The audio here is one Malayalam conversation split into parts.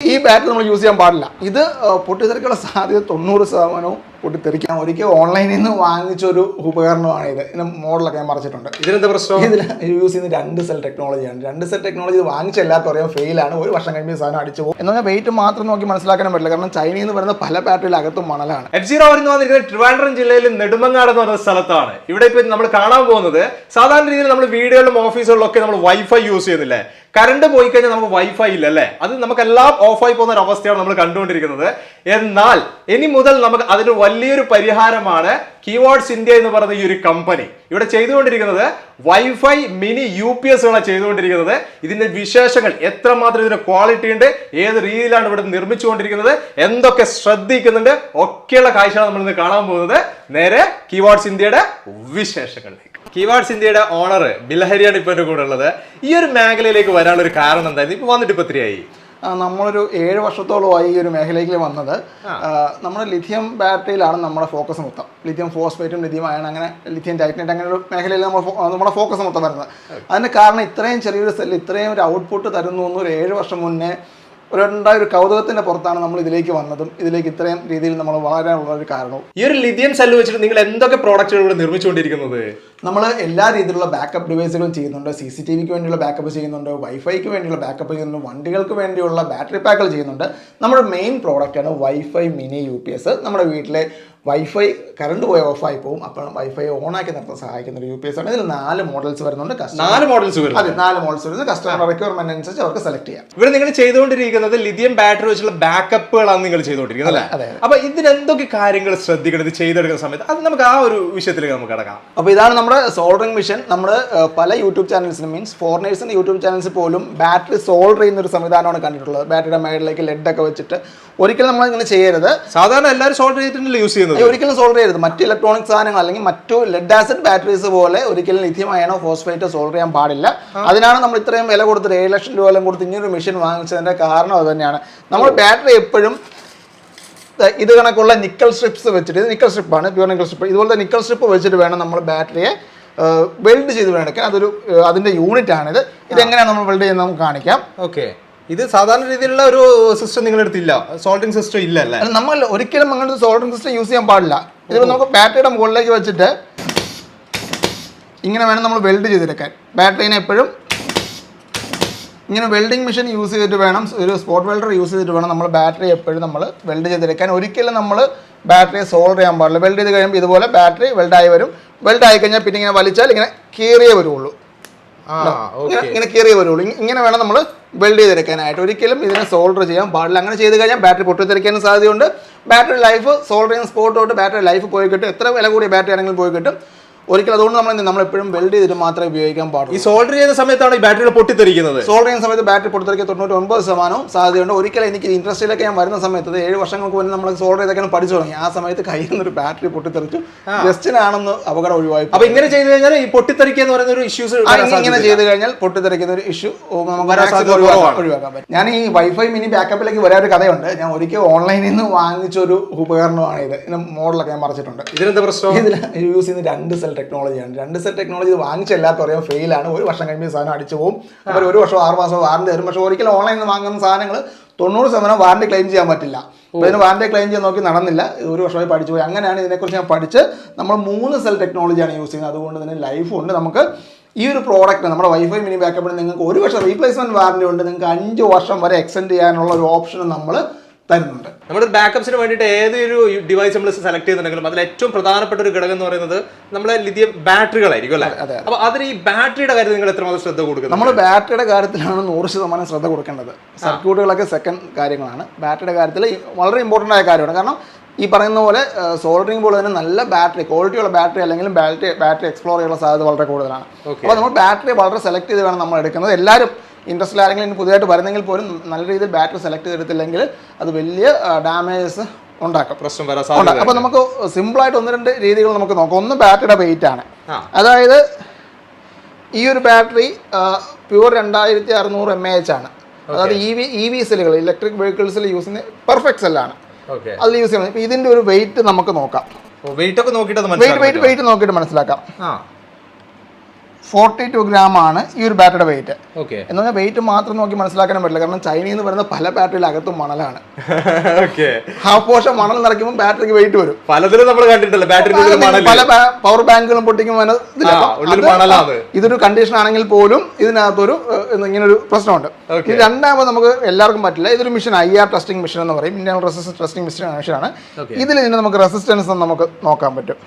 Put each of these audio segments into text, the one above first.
ഈ ബാറ്റ് നമ്മൾ യൂസ് ചെയ്യാൻ പാടില്ല. ഇത് പൊട്ടിത്തെറിക്കുള്ള സാധ്യത തൊണ്ണൂറ് ശതമാനവും പൊട്ടിത്തെറിക്കാൻ ഒരിക്കൽ ഓൺലൈനിൽ നിന്ന് വാങ്ങിച്ച ഒരു ഉപകരണമാണ് ഇത് ഇതിന് മോഡലൊക്കെ ഞാൻ മറിച്ചിട്ടുണ്ട്. ഇതിനെന്താ പ്രശ്നം? ഇതിൽ യൂസ് ചെയ്യുന്ന രണ്ട് സെൽ ടെക്നോളജിയാണ് രണ്ട് സെൽ ടെക്നോളജി ഇത് വാങ്ങിച്ച എല്ലാവർക്കും അറിയാം ഫെയിലാണ് ഒരു വർഷം കഴിയുമ്പോൾ സാധനം അടിച്ചു പോകും. എന്ന് പറഞ്ഞാൽ വെയിറ്റ് മാത്രം നോക്കി മനസ്സിലാക്കാനും പറ്റില്ല. കാരണം ചൈനയിൽ നിന്ന് വരുന്ന പല ബാറ്ററിയിൽ അകത്തും മണലാണ്. എഫ് സീറോ എന്ന് വന്നിരിക്കുന്നത് ട്രിവാൻഡ്രം ജില്ലയിൽ നെടുമങ്ങാട് എന്ന് പറയുന്ന സ്ഥലത്താണ്. ഇവിടെ ഇപ്പൊ നമ്മൾ കാണാൻ പോകുന്നത് സാധാരണ രീതിയിൽ നമ്മൾ വീടുകളിലും ഓഫീസുകളിലും ഒക്കെ നമ്മൾ വൈഫൈ യൂസ് ചെയ്യുന്നില്ലേ? കറണ്ട് പോയി കഴിഞ്ഞാൽ നമുക്ക് വൈഫൈ ഇല്ല അല്ലേ? അത് നമുക്കെല്ലാം ഓഫായി പോകുന്ന ഒരു അവസ്ഥയാണ് നമ്മൾ കണ്ടുകൊണ്ടിരിക്കുന്നത്. എന്നാൽ ഇനി മുതൽ നമുക്ക് അതിന് വലിയൊരു പരിഹാരമാണ് കീവേഡ്സ് ഇന്ത്യ എന്ന് പറയുന്ന ഈ ഒരു കമ്പനി ഇവിടെ ചെയ്തുകൊണ്ടിരിക്കുന്നത് വൈഫൈ മിനി യു പി എസുകളാണ് ചെയ്തുകൊണ്ടിരിക്കുന്നത്. ഇതിന്റെ വിശേഷങ്ങൾ എത്രമാത്രം ഇതിന്റെ ക്വാളിറ്റി ഉണ്ട് ഏത് രീതിയിലാണ് ഇവിടെ നിർമ്മിച്ചുകൊണ്ടിരിക്കുന്നത് എന്തൊക്കെ ശ്രദ്ധിക്കുന്നുണ്ട് ഒക്കെയുള്ള കാഴ്ചയാണ് നമ്മൾ ഇന്ന് കാണാൻ പോകുന്നത്. നേരെ കീവേഡ്സ് ഇന്ത്യയുടെ വിശേഷങ്ങളിലേക്ക്. കീവാർഡ്സ് ഇന്ത്യയുടെ ഓണർ ബിലഹരിയാണ് ഇപ്പൊ എന്റെ കൂടെ ഉള്ളത്. ഈ ഒരു മേഖലയിലേക്ക് വരാനുള്ള ഒരു കാരണം എന്തായിരുന്നു? ഇപ്പൊ വന്നിട്ട് ഇപ്പൊ ഇത്രയായി നമ്മളൊരു ഏഴ് വർഷത്തോളമായി ഈ ഒരു മേഖലയിലേക്ക് വന്നത്. നമ്മുടെ ലിഥിയം ബാറ്ററിയിലാണ് നമ്മുടെ ഫോക്കസ് മൊത്തം. ലിഥിയം ഫോസ്ഫേറ്റും ലിഥിയം അയൺ അങ്ങനെ ലിഥിയം ടൈറ്റനേറ്റ് അങ്ങനെ ഒരു മേഖലയിൽ നമ്മൾ നമ്മുടെ ഫോക്കസ് മൊത്തം വരുന്നത്. അതിന് കാരണം ഇത്രയും ചെറിയൊരു സെല്ല് ഇത്രയും ഒരു ഔട്ട്പുട്ട് തരുന്നു എന്ന് ഒരു ഏഴ് വർഷം മുന്നേ ഒരു ഉണ്ടായ ഒരു കൗതുകത്തിന്റെ പുറത്താണ് നമ്മൾ ഇതിലേക്ക് വന്നതും ഇതിലേക്ക് ഇത്രയും രീതിയിൽ നമ്മൾ വളരാനുള്ള ഒരു കാരണവും. ഈ ഒരു ലിഥിയം സെല്ല് വെച്ചിട്ട് നിങ്ങൾ എന്തൊക്കെ പ്രോഡക്റ്റുകൾ ഇവിടെ നിർമ്മിച്ചുകൊണ്ടിരിക്കുന്നത്? നമ്മൾ എല്ലാ രീതിയിലുള്ള ബാക്കപ്പ് ഡിവൈസുകളും ചെയ്യുന്നുണ്ട്. സി സി ടി വിക്ക് വേണ്ടിയുള്ള ബാക്കപ്പ് ചെയ്യുന്നുണ്ട്. വൈഫൈക്ക് വേണ്ടിയുള്ള ബാക്കപ്പ് ചെയ്യുന്നുണ്ട്. വണ്ടികൾക്ക് വേണ്ടിയുള്ള ബാറ്ററി പാക്കുകൾ ചെയ്യുന്നുണ്ട്. നമ്മുടെ മെയിൻ പ്രോഡക്റ്റാണ് wifi mini U P S നമ്മുടെ വീട്ടിലെ വൈഫൈ കറണ്ട് പോയി ഓഫായി പോകും അപ്പോൾ വൈഫൈ ഓൺ ആക്കി നിർത്താൻ സഹായിക്കുന്ന ഒരു യു പി എസ് ആണ്. ഇതിൽ നാല് മോഡൽസ് വരുന്നുണ്ട്. നാല് മോഡൽസ് അതെ നാല് മോഡൽസ് വരുന്നത് കസ്റ്റമർ റിക്വയർമെന്റ് അനുസരിച്ച് അവർക്ക് സെലക്ട് ചെയ്യാം. ഇവിടെ നിങ്ങൾ ചെയ്തുകൊണ്ടിരിക്കുന്നത് ലിഥിയം ബാറ്ററി വെച്ചുള്ള ബാക്കപ്പുകളാണ് നിങ്ങൾ ചെയ്തുകൊണ്ടിരിക്കുന്നത് അല്ലേ? അപ്പൊ ഇതിന് എന്തൊക്കെ കാര്യങ്ങൾ ശ്രദ്ധിക്കണം ഇത് ചെയ്തെടുക്കുന്ന സമയത്ത്? അത് നമുക്ക് ആ ഒരു വിഷയത്തിലേക്ക് നമുക്ക് കിടക്കാം. അപ്പൊ ഇതാണ് നമ്മുടെ സോൾഡറിംഗ് മിഷൻ നമ്മൾ പല യൂട്യൂബ് ചാനൽസിനും മീൻസ് ഫോറിനേഴ്സിന്റെ യൂട്യൂബ് ചാനൽസ് പോലും ബാറ്ററി സോൾഡർ ചെയ്യുന്ന ഒരു സംവിധാനമാണ് കണ്ടിട്ടുള്ളത്. ബാറ്ററിയുടെ മേളിലേക്ക് ഒക്കെ വെച്ചിട്ട് ഒരിക്കലും നമ്മൾ ഇങ്ങനെ ചെയ്യരുത്. സാധാരണ എല്ലാവരും സോൾഡർ ചെയ്തിട്ടുണ്ടല്ലോ യൂസ് ചെയ്യുന്നത്? ഒരിക്കലും സോൾഡർ ചെയ്യരുത്. മറ്റ് ഇലക്ട്രോണിക് സാധനങ്ങൾ അല്ലെങ്കിൽ മറ്റു ലെഡ് ആസിഡ് ബാറ്ററീസ് പോലെ ഒരിക്കലും ലിഥിയം അയണോ ഫോസ്ഫേറ്റോ സോൾഡർ ചെയ്യാൻ പാടില്ല. അതിനാണ് നമ്മൾ ഇത്രയും വില കൊടുത്തിട്ട് ഏഴ് ലക്ഷം രൂപ എല്ലാം കൊടുത്ത് ഇങ്ങനൊരു മെഷീൻ വാങ്ങിച്ചതിന്റെ കാരണം അത് തന്നെയാണ്. നമ്മൾ ബാറ്ററി എപ്പോഴും ഇത് കണക്കുള്ള നിക്കൽ സ്ട്രിപ്സ് വെച്ചിട്ട് ഇത് നിക്കൽ സ്ട്രിപ്പാണ് പ്യൂർ നിക്കൽ സ്ട്രിപ്പ്. ഇതുപോലത്തെ നിക്കൽ സ്ട്രിപ്പ് വെച്ചിട്ട് വേണം നമ്മൾ ബാറ്ററിയെ വെൽഡ് ചെയ്ത് വേണം എടുക്കാൻ അതൊരു അതിന്റെ അതിന്റെ യൂണിറ്റ് ആണിത് ഇതെങ്ങനെയാണ് നമ്മൾ വെൽഡ് ചെയ്യുന്നത് നമുക്ക് കാണിക്കാം. ഓക്കെ. ഇത് സാധാരണ രീതിയിലുള്ള ഒരു സിസ്റ്റം നിങ്ങളുടെ അടുത്തില്ല സോൾഡിംഗ് സിസ്റ്റം ഇല്ല അല്ലേ നമ്മൾ ഒരിക്കലും അങ്ങനത്തെ സോൾഡറിംഗ് സിസ്റ്റം യൂസ് ചെയ്യാൻ പാടില്ല. ഇതിപ്പോൾ നമുക്ക് ബാറ്ററിയുടെ മുകളിലേക്ക് വെച്ചിട്ട് ഇങ്ങനെ വേണം നമ്മൾ വെൽഡ് ചെയ്തെടുക്കാൻ. ബാറ്ററീനെ എപ്പോഴും ഇങ്ങനെ വെൽഡിംഗ് മെഷീൻ യൂസ് ചെയ്തിട്ട് വേണം ഒരു സ്പോട്ട് വെൽഡർ യൂസ് ചെയ്തിട്ട് വേണം നമ്മൾ ബാറ്ററി എപ്പോഴും നമ്മൾ വെൽഡ് ചെയ്തെടുക്കാൻ. ഒരിക്കലും നമ്മൾ ബാറ്ററി സോൾഡർ ചെയ്യാൻ പാടില്ല. വെൽഡ് ചെയ്ത് കഴിയുമ്പോൾ ഇതുപോലെ ബാറ്ററി വെൽഡായി വരും. വെൽഡ് ആയി കഴിഞ്ഞാൽ പിന്നെ ഇങ്ങനെ വലിച്ചാൽ ഇങ്ങനെ കീറിയേ വരുള്ളൂ ഇങ്ങനെ കീറിയേ വരുള്ളൂ ഇങ്ങനെ വേണം നമ്മൾ വെൽഡ് ചെയ്തെടുക്കാനായിട്ട്. ഒരിക്കലും ഇതിനെ സോൾഡർ ചെയ്യാൻ പാടില്ല. അങ്ങനെ ചെയ്ത് കഴിഞ്ഞാൽ ബാറ്ററി പൊട്ടിത്തെറിക്കാനും സാധ്യതയുണ്ട്. ബാറ്ററി ലൈഫ് സോൾഡറിങ് ചെയ്യുന്ന സ്പോട്ട് തൊട്ട് ബാറ്ററി ലൈഫ് പോയി കിട്ടും. എത്ര വില കൂടിയ ബാറ്ററി ആണെങ്കിലും പോയി കിട്ടും. ഒരിക്കലും അതുകൊണ്ട് നമ്മൾ നമ്മൾ എപ്പോഴും വെൽഡ് ചെയ്തിട്ട് മാത്രമേ ഉപയോഗിക്കാൻ ഈ പാടുള്ളൂ സോൾഡർ ചെയ്യുന്ന സമയത്താണ് ഈ ബാറ്ററി പൊട്ടിത്തെറിക്കുന്നത് സോൾഡർ ചെയ്യുന്ന സമയത്ത് ബാറ്ററി പൊട്ടിത്തെറിക്കാൻ തൊണ്ണൂറ്റി ഒൻപത് ശതമാനവും സാധ്യതയുണ്ട്. ഒരിക്കലും എനിക്ക് ഇൻട്രസ്റ്റിലൊക്കെ ഞാൻ വരുന്ന സമയത്ത് ഏഴ് വർഷങ്ങൾക്ക് മുന്നേ നമ്മൾ സോൾഡർ ചെയ്തൊക്കെയാണ് പഠിച്ചു തുടങ്ങി. ആ സമയത്ത് കയ്യിൽ നിന്നൊരു ബാറ്ററി പൊട്ടിത്തെറിച്ചു ജസ്റ്റിനാണെന്ന് അപകടം ഒഴിവായി. അപ്പൊ ഇങ്ങനെ ചെയ്തു കഴിഞ്ഞാൽ ഈ പൊട്ടിത്തെറിക്കുക എന്ന് പറയുന്ന ഒരു ഇഷ്യൂസ് ഇങ്ങനെ ചെയ്തു കഴിഞ്ഞാൽ പൊട്ടിത്തെറിക്കുന്ന ഒരു ഇഷ്യൂ നമുക്ക് ഒഴിവാക്കാൻ-. പറ്റും. ഞാൻ ഈ വൈഫൈ മിനി ബാക്കപ്പിലേക്ക് വരാൻ ഒരു കഥയുണ്ട്. ഞാൻ ഒരിക്കൽ ഓൺലൈനിൽ നിന്ന് വാങ്ങിച്ച ഒരു ഉപകരണമാണ് ഇത് മോഡലൊക്കെ ഞാൻ മറിച്ചിട്ടുണ്ട്. ഇതിനെന്താ പ്രശ്നം? ഇതിൽ യൂസ് ചെയ്യുന്ന രണ്ട് സെൽ ടെക്നോളജിയാണ് രണ്ട് സെറ്റ് ടെക്നോളജി ഇത് അറിയാം ഫെയിലാണ് ഒരു വർഷം കഴിയുമ്പോൾ സാധനം അടിച്ചു പോകും അവർ ഒരു വർഷം ആറ് മാസം വാറണ്ടി തരും. പക്ഷേ ഒരിക്കലും ഓൺലൈനിൽ നിന്ന് വാങ്ങുന്ന സാധനങ്ങൾ തൊണ്ണൂറ് ശതമാനം വാറണ്ടി ക്ലെയിം ചെയ്യാൻ പറ്റില്ല. ഇതിന് വാറണ്ടി ക്ലെയിം ചെയ്യാൻ നോക്കി നടന്നില്ല. ഒരു വർഷമായി പഠിച്ചു പോയി. അങ്ങനെയാണ് ഇതിനെക്കുറിച്ച് ഞാൻ പഠിച്ച് നമ്മൾ മൂന്ന് സെൽ ടെക്നോളജിയാണ് യൂസ് ചെയ്യുന്നത്. അതുകൊണ്ട് തന്നെ ലൈഫ് ഉണ്ട്. നമുക്ക് ഈ ഒരു പ്രോഡക്റ്റ് നമ്മുടെ വൈഫൈ മിനി ബാക്കപ്പിന് നിങ്ങൾക്ക് ഒരു വർഷം റീപ്ലേസ്മെന്റ് വാറണ്ടി ഉണ്ട്. നിങ്ങൾക്ക് അഞ്ച് വർഷം വരെ എക്സ്റ്റെൻഡ് ചെയ്യാനുള്ള ഒരു ഓപ്ഷൻ നമ്മൾ തരുന്നുണ്ട്. നമ്മുടെ ബാക്കപ്സിന് വേണ്ടിയിട്ട് ഏതൊരു ഡിവൈസ് നമ്മൾ സെലക്ട് ചെയ്യുന്നുണ്ടെങ്കിലും അതിൽ ഏറ്റവും പ്രധാനപ്പെട്ട ഒരു ഘടകം എന്ന് പറയുന്നത് നമ്മളെ ലിഥിയം ബാറ്ററികളായിരിക്കും അല്ലേ? അതെ. അപ്പൊ അതിന് ഈ ബാറ്ററിയുടെ കാര്യത്തിൽ നിങ്ങൾ എത്രമാത്രം ശ്രദ്ധ കൊടുക്കുന്നത് നമ്മൾ ബാറ്ററിയുടെ കാര്യത്തിലാണ് നൂറ് ശതമാനം ശ്രദ്ധ കൊടുക്കേണ്ടത്. സർക്യൂട്ടുകളൊക്കെ സെക്കൻഡ് കാര്യങ്ങളാണ്. ബാറ്ററിയുടെ കാര്യത്തിൽ വളരെ ഇമ്പോർട്ടന്റ് ആയ കാര്യമാണ്. കാരണം ഈ പറയുന്ന പോലെ സോൾഡറിംഗ് പോലെ തന്നെ നല്ല ബാറ്ററി ക്വാളിറ്റിയുള്ള ബാറ്ററി അല്ലെങ്കിൽ ബാറ്ററി ബാറ്ററി എക്സ്പ്ലോർ ചെയ്യാനുള്ള സാധ്യത വളരെ കൂടുതലാണ്. അപ്പോൾ നമ്മൾ ബാറ്ററി വളരെ സെലക്ട് ചെയ്ത് വേണം നമ്മൾ എടുക്കുന്നത്. എല്ലാവരും ഇൻട്രസ്റ്റിൽ ആരെങ്കിലും പുതിയതായിട്ട് വരുന്നെങ്കിൽ പോലും നല്ല രീതിയിൽ ബാറ്ററി സെലക്ട് ചെയ്തിട്ടില്ലെങ്കിൽ അത് വലിയ ഡാമേജസ് ഉണ്ടാക്കും. പ്രശ്നം വരാൻ സാധ്യത അപ്പോൾ നമുക്ക് സിമ്പിളായിട്ട് ഒന്ന് രണ്ട് രീതികൾ നമുക്ക് നോക്കാം. ഒന്ന് ബാറ്ററിയുടെ വെയിറ്റ് ആണ്. അതായത് ഈ ഒരു ബാറ്ററി പ്യൂർ രണ്ടായിരത്തി അറുന്നൂറ് എം എ എച്ച് ആണ്. അതായത് ഇ വി ഇ വി സെല്ലുകൾ ഇലക്ട്രിക് വെഹിക്കിൾസിൽ യൂസ് ചെയ്യുന്ന പെർഫെക്റ്റ് സെല്ലാണ് അതിൽ യൂസ് ചെയ്യുന്നത്. ഇതിന്റെ ഒരു വെയിറ്റ് നമുക്ക് നോക്കാം. വെയിറ്റ് ഒക്കെ നോക്കിയിട്ട് വെയിറ്റ് വെയിറ്റ് നോക്കിയിട്ട് മനസ്സിലാക്കാം. ഫോർട്ടി ടു ഗ്രാം ആണ് ഈ ഒരു ബാറ്ററിയുടെ വെയിറ്റ് ഓക്കെ എന്ന് പറഞ്ഞാൽ വെയിറ്റ് മാത്രം നോക്കി മനസ്സിലാക്കാൻ പറ്റില്ല. കാരണം ചൈനയിൽ നിന്ന് വരുന്ന പല ബാറ്ററിയിൽ അകത്തും മണലാണ്. ഓക്കെ ഹാഫ് പോർഷൻ മണൽ നിറയ്ക്കുമ്പോൾ ബാറ്ററിക്ക് വെയിറ്റ് വരും. പലതിലും നമ്മൾ കണ്ടിട്ടില്ല. ബാറ്ററി പല പവർ ബാങ്കുകളും പൊട്ടിക്കുമ്പോൾ. ഇതൊരു കണ്ടീഷൻ ആണെങ്കിൽ പോലും ഇതിനകത്തൊരു ഇങ്ങനെ ഒരു പ്രശ്നമുണ്ട്. ഇത് രണ്ടാമത് നമുക്ക് എല്ലാവർക്കും പറ്റില്ല. ഇതൊരു mission I R testing mission എന്ന് പറയും. ഇന്ത്യൻ റെസിസ്റ്റൻസ് ടെസ്റ്റിംഗ് മിഷനാണ്. ഇതിൽ ഇതിന് നമുക്ക് റെസിസ്റ്റൻസ് നമുക്ക് നോക്കാൻ പറ്റും.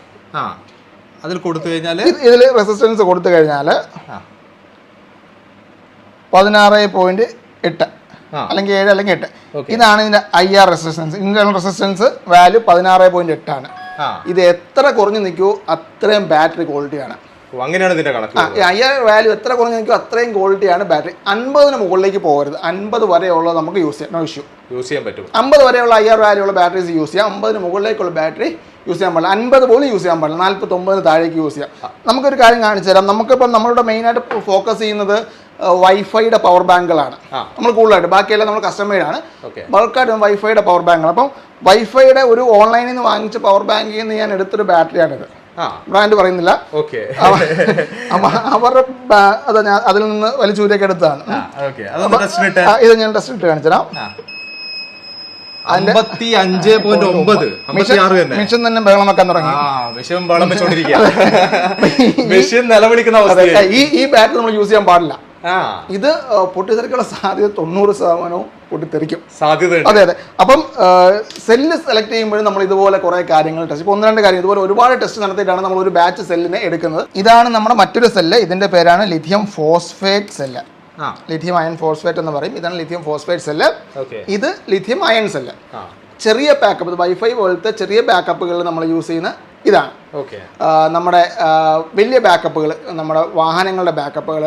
അതിൽ കൊടുത്തു കഴിഞ്ഞാൽ ഇതിൽ റെസിസ്റ്റൻസ് കൊടുത്തു കഴിഞ്ഞാൽ. പതിനാറ് പോയിന്റ് എട്ട്. അല്ലെങ്കിൽ ഏഴ് അല്ലെങ്കിൽ എട്ട്. ഇതാണ് ഇതിന്റെ I R resistance internal resistance value പതിനാറ് പോയിന്റ് എട്ടാണ്. ഇത് എത്ര കുറഞ്ഞു നിൽക്കുമോ അത്രയും ബാറ്ററി ക്വാളിറ്റിയാണ് അങ്ങനെയാണ് ഇതിന്റെ കണക്ക് അയ്യായിരം വാല്യൂ എത്ര കുറഞ്ഞു അത്രയും ക്വാളിറ്റിയാണ് ബാറ്ററി അൻപതിന് മുകളിലേക്ക് പോകരുത്. അൻപത് വരെയുള്ളത് നമുക്ക് യൂസ് ചെയ്യാം. നോ ഇഷ്യൂ യൂസ് ചെയ്യാൻ പറ്റും. അമ്പത് വരെയുള്ള അയ്യായിരം ആർ വാല്യൂ ഉള്ള ബാറ്ററീസ് യൂസ് ചെയ്യാം. അമ്പതിന് മുകളിലേക്കുള്ള ബാറ്ററി യൂസ് ചെയ്യാൻ പാടില്ല. അൻപത് പോലും യൂസ് ചെയ്യാൻ പാടില്ല. നാൽപ്പത്തൊമ്പതിന് താഴേക്ക് യൂസ് ചെയ്യാം. നമുക്കൊരു കാര്യം കാണിച്ചു തരാം. നമുക്കിപ്പം നമ്മളുടെ മെയിനായിട്ട് ഫോക്കസ് ചെയ്യുന്നത് വൈഫൈയുടെ പവർ ബാങ്കുകളാണ് നമ്മൾ കൂടുതലായിട്ട്. ബാക്കിയെല്ലാം നമ്മൾ കസ്റ്റമൈഡ് ആണ്. ഓക്കെ ബൾക്കായിട്ട് വൈഫൈയുടെ പവർ ബാങ്കുകൾ അപ്പം വൈഫൈയുടെ ഒരു ഓൺലൈനിൽ നിന്ന് വാങ്ങിച്ച പവർ ബാങ്കിൽ നിന്ന് ഞാൻ എടുത്തൊരു ബാറ്ററിയാണിത് ബ്രാൻഡ് പറയുന്നില്ല. ഓക്കെ. അവ- അവ- അവരുടെ അത് ഞാൻ അതിൽ നിന്ന് ഇട്ട്. ആ, ഇത് ഞാൻ ടെസ്റ്റ് ഇട്ട് കാണിച്ചു തരാം അമ്പത്തി അഞ്ച് പോയിന്റ് ഒമ്പത്. അമ്പത്തി ആറ് തന്നെ. മിഷൻ തന്നെ ബഹളം വെക്കാൻ തുടങ്ങി വിഷം നിലവിളിക്കുന്ന ഈ ഈ ബാറ്ററി നമ്മൾ യൂസ് ചെയ്യാൻ പാടില്ല. ഇത് പൊട്ടിത്തെറിക്കുള്ള സാധ്യത തൊണ്ണൂറ് ശതമാനവും പൊട്ടിത്തെറിക്കും. സാധ്യത അതെ അതെ. അപ്പം സെല്ല് സെലക്ട് ചെയ്യുമ്പോഴും നമ്മൾ ഇതുപോലെ കുറേ കാര്യങ്ങൾ ടെസ്റ്റ് ഇപ്പോൾ ഒന്ന് രണ്ട് കാര്യം. ഇതുപോലെ ഒരുപാട് ടെസ്റ്റ് നടത്തിയിട്ടാണ് നമ്മൾ ഒരു ബാച്ച് സെല്ലിനെ എടുക്കുന്നത്. ഇതാണ് നമ്മുടെ മറ്റൊരു സെല്ല് ഇതിന്റെ പേരാണ് lithium phosphate cell lithium ion phosphate എന്ന് പറയും. ഇതാണ് ലിഥിയം ഫോസ്ഫേറ്റ് സെല്ല് ഇത് ലിഥിയം അയൺ സെല്ല് ചെറിയ ബാക്കപ്പ് വൈഫൈ പോലത്തെ ചെറിയ ബാക്കപ്പുകൾ നമ്മൾ യൂസ് ചെയ്യുന്ന ഇതാണ്. ഓക്കെ. നമ്മുടെ വലിയ ബാക്കപ്പുകൾ നമ്മുടെ വാഹനങ്ങളുടെ ബാക്കപ്പുകൾ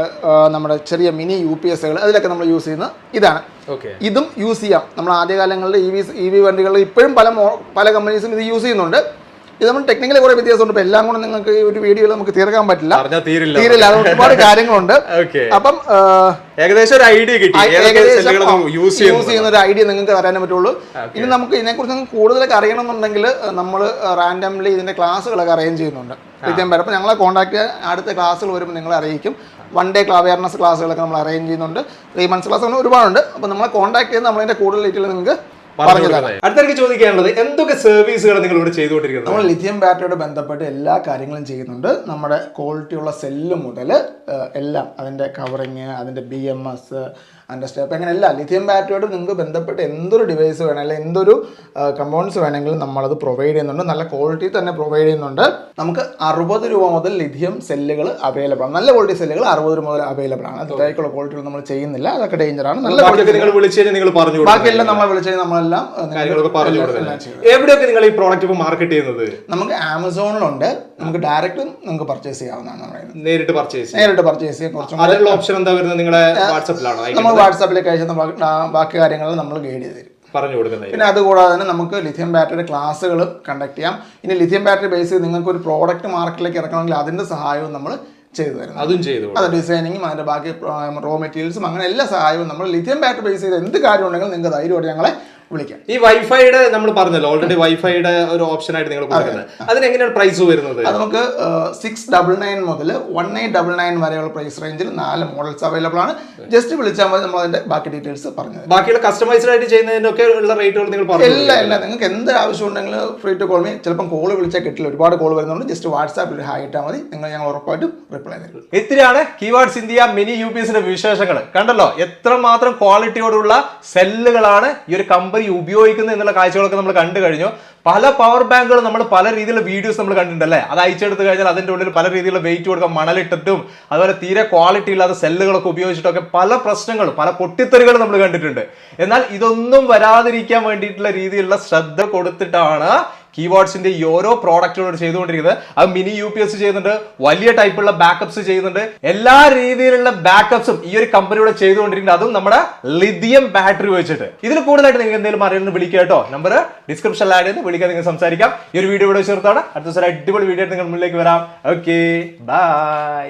നമ്മുടെ ചെറിയ മിനി യു പി എസുകൾ അതിലൊക്കെ നമ്മൾ യൂസ് ചെയ്യുന്ന ഇതാണ്. ഓക്കെ. ഇതും യൂസ് ചെയ്യാം. നമ്മൾ ആദ്യകാലങ്ങളിൽ ഇ വി ഇ വി വണ്ടികളിൽ ഇപ്പോഴും പല പല കമ്പനീസും ഇത് യൂസ് ചെയ്യുന്നുണ്ട്. ഇത് നമ്മൾ ടെക്നിക്കലി കുറേ വ്യത്യാസമുണ്ട്. ഇപ്പൊ എല്ലാം കൂടെ നിങ്ങൾക്ക് ഈ ഒരു വീഡിയോയിൽ നമുക്ക് തീർക്കാൻ പറ്റില്ല. തീരില്ല. തീരില്ല. അത് ഒരുപാട് കാര്യങ്ങളുണ്ട്. അപ്പം ഏകദേശം ഒരു ഐഡിയ കിട്ടി. യൂസ് ചെയ്യുന്ന ഒരു ഐഡിയ നിങ്ങൾക്ക് തരാനേ പറ്റുള്ളൂ. ഇനി നമുക്ക് ഇതിനെക്കുറിച്ച് നിങ്ങൾക്ക് കൂടുതലൊക്കെ അറിയണമെന്നുണ്ടെങ്കിൽ നമ്മൾ റാൻഡംലി ഇതിന്റെ ക്ലാസ്സുകളൊക്കെ അറേഞ്ച് ചെയ്യുന്നുണ്ട്. കൃത്യം പേര് അപ്പോൾ ഞങ്ങളെ കോൺടാക്ട് അടുത്ത ക്ലാസ്സുകൾ വരുമ്പോൾ നിങ്ങളെ അറിയിക്കും. വൺ ഡേ അവയർനെസ് ക്ലാസ്സുകളൊക്കെ നമ്മൾ അറേഞ്ച് ചെയ്യുന്നുണ്ട്. ത്രീ മന്ത്സ് ക്ലാസ് അങ്ങനെ ഒരുപാടുണ്ട്. അപ്പോൾ നമ്മളെ കോൺടാക്ട് ചെയ്ത് നമ്മളതിന്റെ കൂടുതൽ ഡീറ്റെയിൽ നിങ്ങൾക്ക് അടുത്തെനിക്ക് ചോദിക്കാനുള്ളത് എന്തൊക്കെ സർവീസുകൾ നിങ്ങൾ ഇവിടെ ചെയ്തുകൊണ്ടിരിക്കുന്നത്? നമ്മൾ ലിഥിയം ബാറ്ററിയോട് ബന്ധപ്പെട്ട് എല്ലാ കാര്യങ്ങളും ചെയ്യുന്നുണ്ട്. നമ്മുടെ ക്വാളിറ്റിയുള്ള സെല്ല് മുതൽ എല്ലാം അതിന്റെ കവറിങ് അതിന്റെ ബി എം എസ് അതിന്റെ അപ്പോൾ അങ്ങനെ എല്ലാം ലിഥിയം ബാറ്ററിയോട് നിങ്ങൾക്ക് ബന്ധപ്പെട്ട് എന്തൊരു ഡിവൈസ് വേണം അല്ലെങ്കിൽ എന്തൊരു കമ്പൗണ്ട്സ് വേണമെങ്കിലും നമ്മളത് പ്രൊവൈഡ് ചെയ്യുന്നുണ്ട്. നല്ല ക്വാളിറ്റി തന്നെ പ്രൊവൈഡ് ചെയ്യുന്നുണ്ട്. നമുക്ക് അറുപത് രൂപ മുതൽ ലിഥിയം സെല്ലുകൾ അവൈലബിൾ ആണ്. നല്ല ക്വാളിറ്റി സെല്ലുകൾ അറുപത് രൂപ മുതൽ അവൈലബിൾ ആണ്. അതിലേക്കുള്ള ക്വാളിറ്റി ക്വാളിറ്റികൾ നമ്മൾ ചെയ്യുന്നില്ല. അതൊക്കെ ഡേഞ്ചർ ആണ്. നല്ല നിങ്ങൾ വിളിച്ചു നിങ്ങൾ പറഞ്ഞു ബാക്കിയെല്ലാം നമ്മളെ വിളിച്ചാൽ നമ്മളെല്ലാം പറഞ്ഞു. എവിടെയൊക്കെ നിങ്ങൾ ഈ പ്രോഡക്റ്റ് ഇപ്പോൾ മാർക്കറ്റ് ചെയ്യുന്നത്? നമുക്ക് ആമസോണിലുണ്ട്. നമുക്ക് ഡയറക്റ്റ് നിങ്ങൾക്ക് പർച്ചേസ് ചെയ്യാവുന്നതാണ് നേരിട്ട് പർച്ചേസ് നേരിട്ട് പർച്ചേസ് ചെയ്യാം. കുറച്ചും അതിനുള്ള ഓപ്ഷൻ എന്താ വരുന്നത് നിങ്ങളുടെ വാട്സപ്പിലാണോ? നമ്മൾ വാട്സാപ്പിലേക്ക് അയച്ചാൽ നമ്മൾ ബാക്കി കാര്യങ്ങൾ നമ്മൾ ഗൈഡ് ചെയ്ത് തരും. പറഞ്ഞു കൊടുക്കുന്നത് പിന്നെ അതുകൂടാതെ തന്നെ നമുക്ക് ലിഥിയം ബാറ്ററിയുടെ ക്ലാസ്സുകൾ കണ്ടക്ട് ചെയ്യാം. ഇനി ലിഥിയം ബാറ്ററി ബേസ് ചെയ്ത് നിങ്ങൾക്ക് ഒരു പ്രോഡക്റ്റ് മാർക്കറ്റിലേക്ക് ഇറക്കണമെങ്കിൽ അതിന്റെ സഹായവും നമ്മൾ ചെയ്തു തരും അതും ചെയ്തു അത് ഡിസൈനിങ്ങും അതിന്റെ ബാക്കി റോ മെറ്റീരിയൽസും അങ്ങനെ എല്ലാ സഹായവും നമ്മൾ ലിഥിയം ബാറ്ററി ബേസ് ചെയ്ത് എന്ത് കാര്യം ഉണ്ടെങ്കിലും നിങ്ങൾക്ക് ധൈര്യമായിട്ട് ഞങ്ങളെ വിളിക്കാം. ഈ വൈഫൈയുടെ നമ്മൾ പറഞ്ഞല്ലോ ഓൾറെഡി വൈഫൈയുടെ ഒരു ഓപ്ഷൻ ആയിട്ട് നിങ്ങൾ കൊടുക്കുന്നത്. അതിന് എങ്ങനെയാണ് പ്രൈസ് വരുന്നത്? അത് നമുക്ക് സിക്സ് ഡബിൾ നയൻ മുതൽ വൺ എയ്റ്റ് ഡബിൾ നയൻ വരെയുള്ള പ്രൈസ് റേഞ്ചിൽ നാല് മോഡൽസ് അവൈലബിൾ ആണ്. ജസ്റ്റ് വിളിച്ചാൽ മതി നമ്മൾ അതിന്റെ ബാക്കി ഡീറ്റെയിൽസ് പറഞ്ഞു ബാക്കിയുള്ള കസ്റ്റമൈസ്ഡ് ആയിട്ട് ചെയ്യുന്നതിനൊക്കെ ഉള്ള റേറ്റുകൾ നിങ്ങൾ പറഞ്ഞു എല്ലാം എല്ലാം. നിങ്ങൾക്ക് എന്ത് ആവശ്യം ഉണ്ടെങ്കിൽ ഫ്രീ ടു കോൾ മീ ചിലപ്പോൾ കോൾ വിളിച്ചാൽ കിട്ടില്ല. ഒരുപാട് കോൾ വരുന്നുണ്ട്. ജസ്റ്റ് വാട്സാപ്പിൽ ഹായ് ഇട്ടാൽ മതി. നിങ്ങൾ ഞങ്ങൾ ഉറപ്പായിട്ടും റിപ്ലൈ തരും. ഇത്രയാണ് keywords India mini U P എസിന്റെ വിശേഷങ്ങൾ. കണ്ടല്ലോ? എത്രമാത്രം ക്വാളിറ്റിയോടുള്ള സെല്ലുകളാണ് ഈ ഒരു കമ്പനി ഉപയോഗിക്കുന്നത് എന്നുള്ള കാഴ്ചകളൊക്കെ നമ്മൾ കണ്ടു കഴിഞ്ഞു. പല പവർ ബാങ്കുകൾ നമ്മൾ പല രീതിയിലുള്ള വീഡിയോസ് നമ്മൾ കണ്ടിട്ടുണ്ടല്ലേ? അത് അയച്ചെടുത്ത് കഴിഞ്ഞാൽ അതിന്റെ ഉള്ളിൽ പല രീതിയിലുള്ള വെയിറ്റ് കൊടുക്കാൻ മണലിട്ടിട്ടും അതുപോലെ തീരെ ക്വാളിറ്റി ഇല്ലാത്ത സെല്ലുകളൊക്കെ ഉപയോഗിച്ചിട്ടൊക്കെ പല പ്രശ്നങ്ങളും പല പൊട്ടിത്തെറികളും നമ്മൾ കണ്ടിട്ടുണ്ട്. എന്നാൽ ഇതൊന്നും വരാതിരിക്കാൻ വേണ്ടിയിട്ടുള്ള രീതിയിലുള്ള ശ്രദ്ധ കൊടുത്തിട്ടാണ് കീബോർഡ്സിന്റെ ഈ ഓരോ പ്രോഡക്റ്റുകളോട് ചെയ്തുകൊണ്ടിരിക്കുന്നത്. അത് മിനി യു പി എസ് ചെയ്യുന്നുണ്ട് വലിയ ടൈപ്പുള്ള ബാക്കപ്സ് ചെയ്യുന്നുണ്ട്. എല്ലാ രീതിയിലുള്ള ബാക്കപ്സും ഈ ഒരു കമ്പനിയുടെ ചെയ്തുകൊണ്ടിരിക്കുന്നത്. അതും നമ്മുടെ ലിഥിയം ബാറ്ററി വെച്ചിട്ട് ഇതിൽ കൂടുതലായിട്ട് നിങ്ങൾക്ക് എന്തെങ്കിലും അറിയാമെന്ന് വിളിക്കുക കേട്ടോ. നമ്പർ ഡിസ്ക്രിപ്ഷനിൽ ആഡ് ചെയ്ത് വിളിക്കാൻ നിങ്ങൾ സംസാരിക്കാം. ഈ ഒരു വീഡിയോ ഇവിടെ ചേർത്താണ് അടുത്ത ദിവസം അടിപൊളി വീഡിയോ നിങ്ങൾ മുന്നിലേക്ക് വരാം. Okay bye